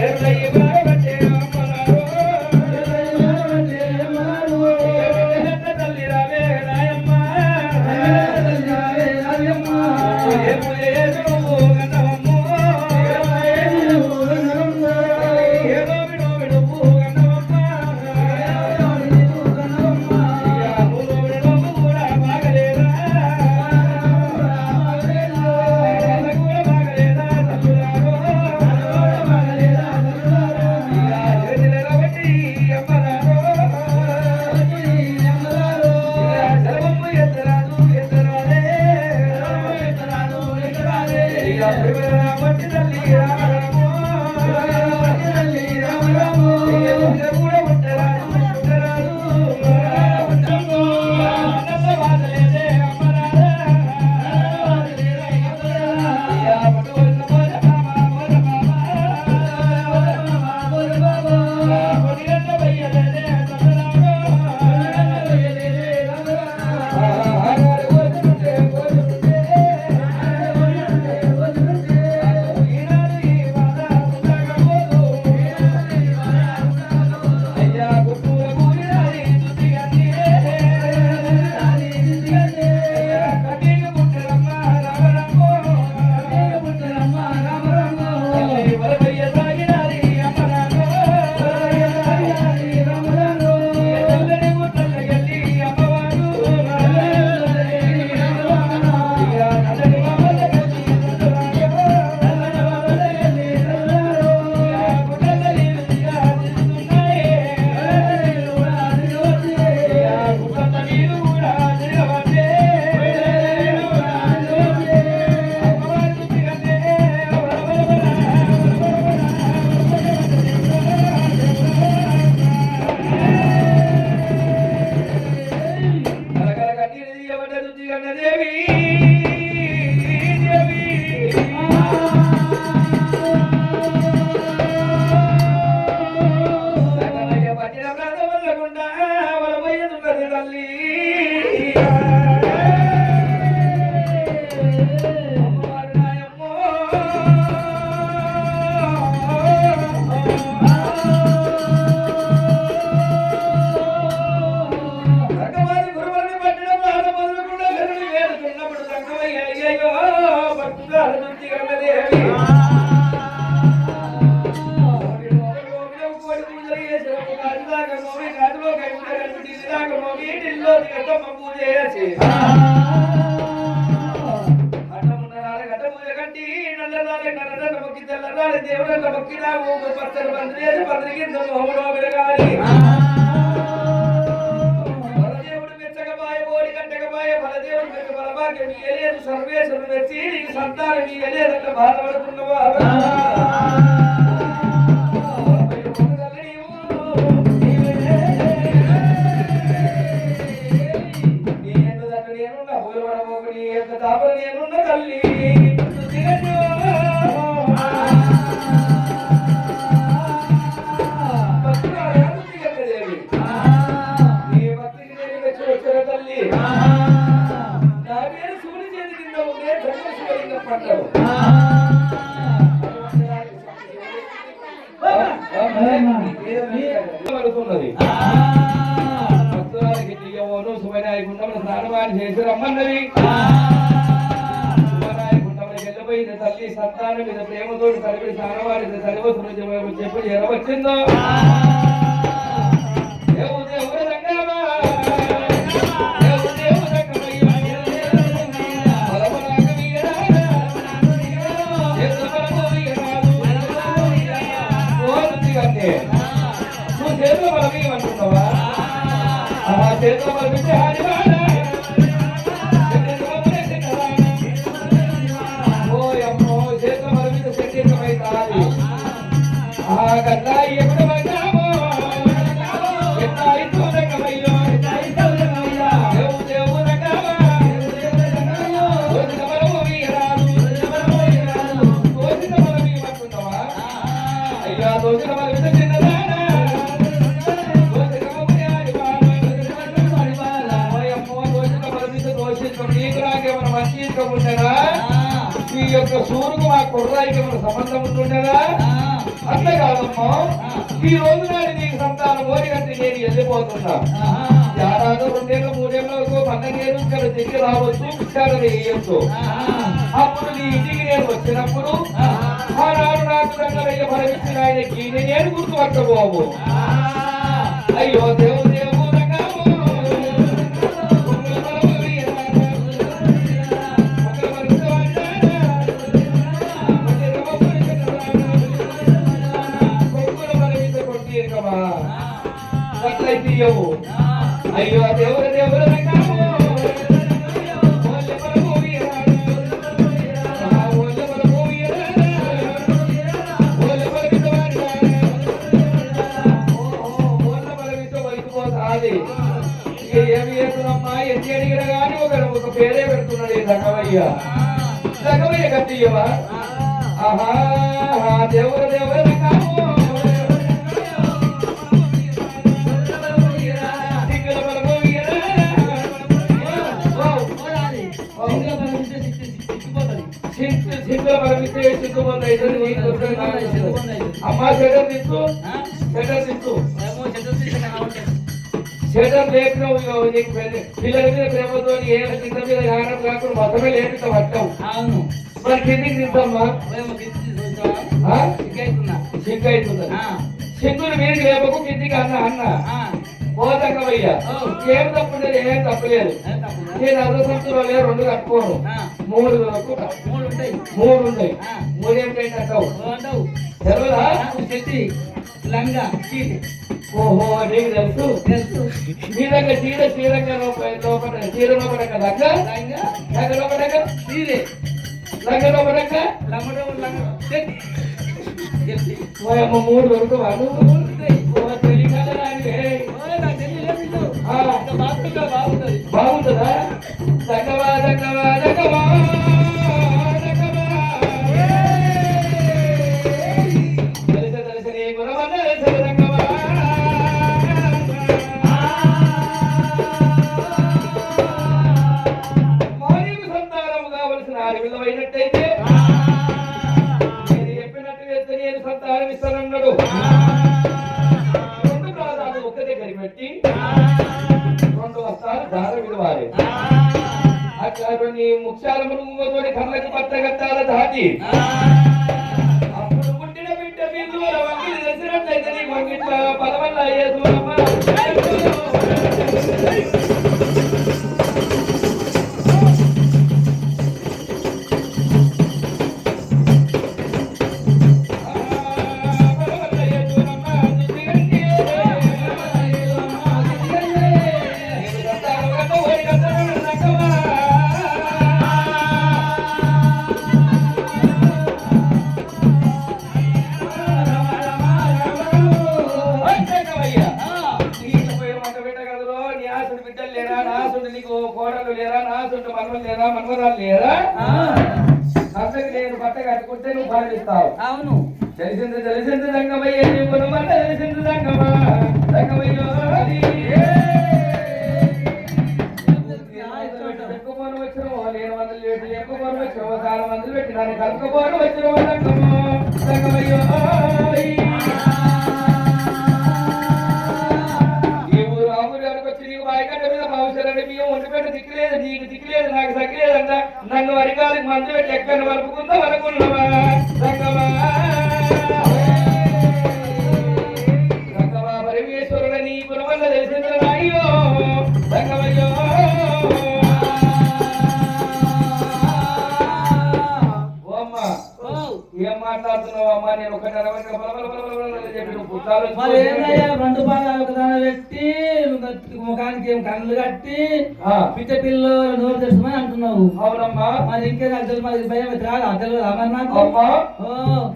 ఎరవై కట్టి నల్లదారి నల్లదారి మొక్కి తెల్లదారి దేవుళ్ళ మొక్కి రావు పచ్చలు పందిరి పందిరికి మొహముడో విరగాలి బలదేవుడు మెచ్చకపాయ ఓడి కట్టకపాయ బలదేవుడు మెచ్చ బలభాగ్యం ఇయ్యలేదు సర్వేశ్వరుడు మెచ్చి నీకు సంతానం ఇయ్యలేదంటే బాధపడుతున్నవా సంతానం మీద ప్రేమతో తరిపి సానవారి సరివసులు చెప్పి ఎరవచ్చిందో చేతిలో ఉండగా ఈ యొక్క సూరుకు మా కుర్రాయికి మన సంబంధం ఉంటుండగా అట్లా కాదమ్మా. ఈ రోజు నాడు నీకు సంతానం ఓడి కంటే నేను వెళ్ళిపోతున్నా. ఏడాది రెండేళ్ళు మూడేళ్ళకు పన్నెండేళ్ళు ఇక్కడ తిరిగి రావచ్చు విచారణ వేయొచ్చు అప్పుడు నీ ఇంటికి నేను వచ్చినప్పుడు ఆనాడు నాకు రంగరయ్య పరమిచ్చిన ఆయనకి నేను గుర్తుపట్టబోవు అయ్యో దేవు పెడుతున్నాడు ఈ రంగమయ్య రంగమయ్య కట్టియవా ఆహా ఆహా, దేవుడు దేవుడు రంగము. దిక్కుల బలము వీరా. వావ్. సిగ్గు శరీరం లేకుండా నీకు పెళ్ళి- పిల్లల మీద ప్రేమతో ఏ కింద మీద జ్ఞానం కాకుండా మొత్తమే లేకుండా పట్టావు అవును. మరి కిందికి? సిగ్గైతుందా? సిగ్గు అవుతుంది సిగ్గులు మీదకి లేపకు కిందికి అన్న అన్న. ఓ. ఏం తప్పులేదు ఏం తప్పులేదు? నేను అర్ధ సంవత్సరం లేదు రెండు కట్టుకోను ఆ, మూడు మూడు ఉంటాయి. మూడు ఆ. మూడేమిటంటే అంటావు? చెట్టి లంగా చీటి. ఓహో నీకు తెలుసు? తెలుసు. నీ దగ్గర చీర చీరంగా లోపల చీర లోపల లంగ లంగా లంగ లోపల చీరే. లంగ లోపల లంగడో లంగ ఓయమ్మ మూడు వరకు వాళ్ళు బాగుంటుందా? చక్కవా చక్కవా కావలసిన ఆడపిల్లవైనట్టయితే నేను చెప్పినట్టు చేస్తే నేను సంతానం ఇస్తానన్నాడు. రెండు ప్రాణాలు ఒక్క దగ్గర పెట్టి రెండు వస్తాలు దార విడవాలి అట్లా ముఖ్యాల మునుగుతోని కళ్ళకి పట్ట కట్టాల దాటి కోడలు లేరా? నాసుంటు మనవలు లేరా? మనవరాలు లేరా? అందుకు నేను బట్ట కట్టుకుంటే నువ్వు భావిస్తావు అవును. తెలిసింది తెలిసింది రంగమయ్య నీ గుణమల్ల తెలిసింది రంగమా? రంగమయ్యో అది. ఎక్కువని వచ్చినవో లేని మందులు పెట్టి ఎక్కువని వచ్చినవో చాలా మందులు పెట్టి నన్ను కలుపుకోని వచ్చినవో రంగమో? రంగమయ్యో మీద బావుసరండి మేము వండిపెట్ట దిక్కులేదు నీకు దిక్కులేదు నాకు తగ్గలేదంట నన్ను అరికాలకు మందు పెట్టి ఎక్కడ వలుపుకుందా వరకున్నావా అమ్మా నేను ఒక మరి ఏందయ్యా రెండు పాదాలు ఒకదాన పెట్టి ముఖానికి ఏం కళ్ళు కట్టి పిట్ట పిల్లలు నోరు తెచ్చమని అంటున్నావు. అవునమ్మా. మరి ఇంకేం అద్దలు మరి భయం రాదు? అద్దలు అమ్మా. ఓ,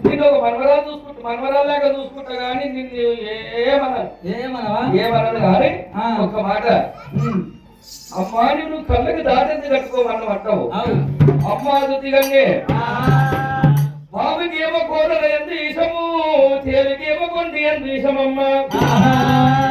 నేను ఒక మనవరాలు చూసుకుంటా మనవరాలు లాగా చూసుకుంటా కానీ నిన్ను ఏమనరు ఏమనవా? ఏమనరు కానీ. ఒక మాట. అమ్మా నువ్వు కళ్ళకి దాటెత్తి కట్టుకోమన్న అంటావు. అమ్మా దిగంగే బాబుకి ఏమో కోరల ఎంత ఈశము తేలికి ఏమో కొండి ఎంత ఈశమమ్మ. మనిషికి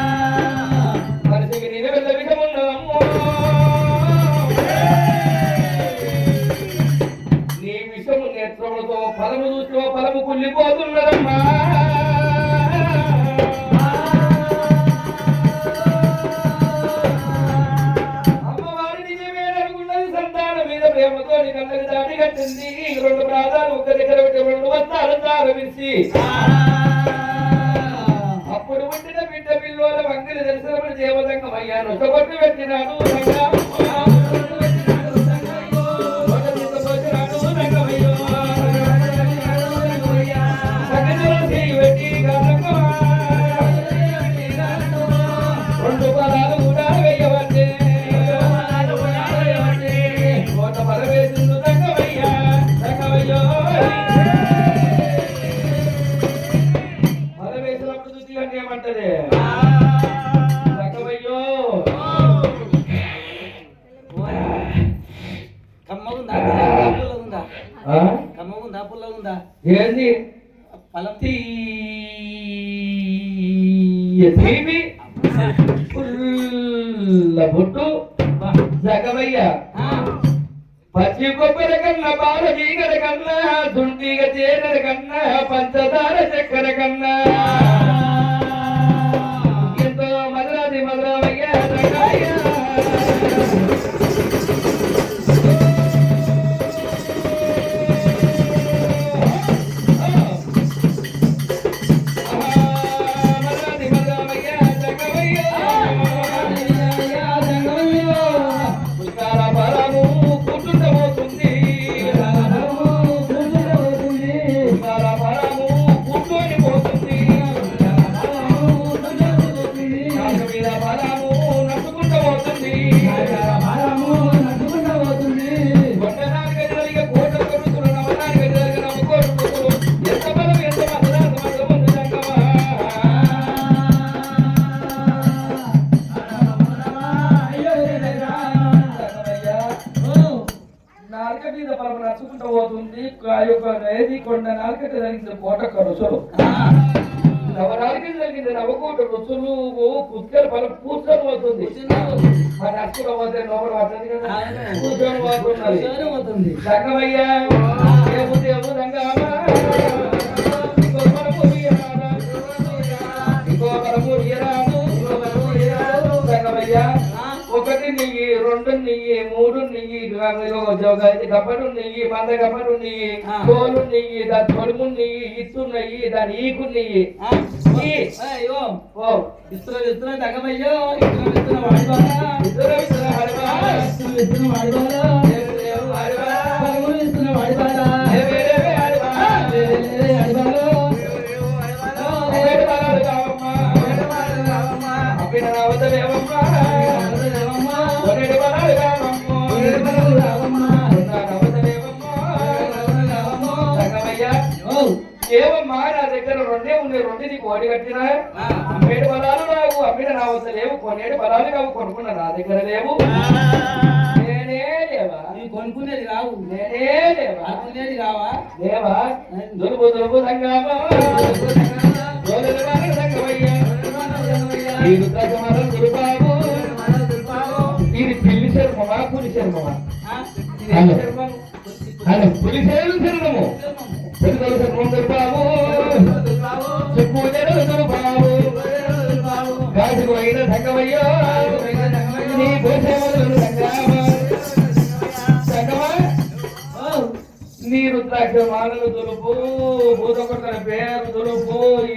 అయ్యాను సొగొట్టు పెట్టినాడు రంగా ఏంది? తీపి పుల్ల బొట్టు. జగమయ్య పచ్చి కొబ్బరి కన్నా బాల చీకర కన్నా దుండిగ తేనెల కన్నా పంచదార చక్కెర కన్నా. ఎంతో మధురాది మధురమయ్య నవకోట రుచులు కుక్కలు పలు కూర్చొని పోతుంది. మరి నడుచుకుంటూ పోతే లోపల పడుతుంది కదా. కూర్చొని పోతున్నది సంగమయ్యా రెండు నెయ్యి మూడు నెయ్యి గబ్బరు నెయ్యి మంద గబ్బరు నెయ్యి. తోలు నెయ్యి దాని తొలుము నెయ్యి ఇత్తు నెయ్యి దాని ఈకు నెయ్యి. ఇస్తున్న ఇస్తున్న తగ్గమయ్యో. ఇస్తున్న ఇస్తున్న నీకు ఓడి కట్టినా అమ్మేడు బలాలు రావు అమ్మిన రావత లేవు కొనేడు బలాలు కావు కొనుక్కున్న నా దగ్గర లేవు నేనే లేవా కొనుక్కునేది రావు నేనే లేవా అనుకునేది రావా దేవా దులుపు దులుపు సంగమా ఇది పిల్లి శర్మమా పులి శర్మమా శర్మము అలా పులి శరీరం శరణము పెద్దల శర్మం దులుపావు చెప్పు జరులు దులుపావు గాజుకు అయిన సంగమయ్య నీ భూషమలు సంగమా సంగమా నీ రుద్రాక్ష మాలలు దులుపు భూతకొట్టల పేరు దులుపు ఈ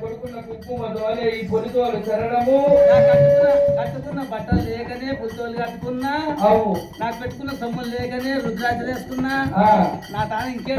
కొడుకున్న కుంకుమ దోలే ఈ పొలి దోలు చరణము కట్టుకున్న బట్టలు లేకనే పుత్తోలు కట్టుకున్నా అవు నాకు పెట్టుకున్న సొమ్ములు లేకనే రుద్రాక్షలు వేసుకున్నా నా తాను ఇంకేం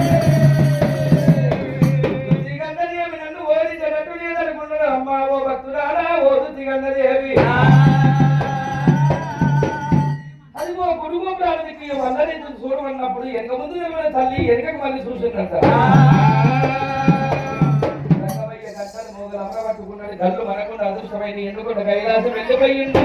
అందరి చూడమన్నప్పుడు వెనక ముందు తల్లి? వెనకకు మళ్ళీ చూసిందంట. అమ్మగట్టుకున్నాడు గల్లు మనకుండా అదృష్టమైన ఎన్నుకున్న కైలాసం వెళ్ళిపోయిండు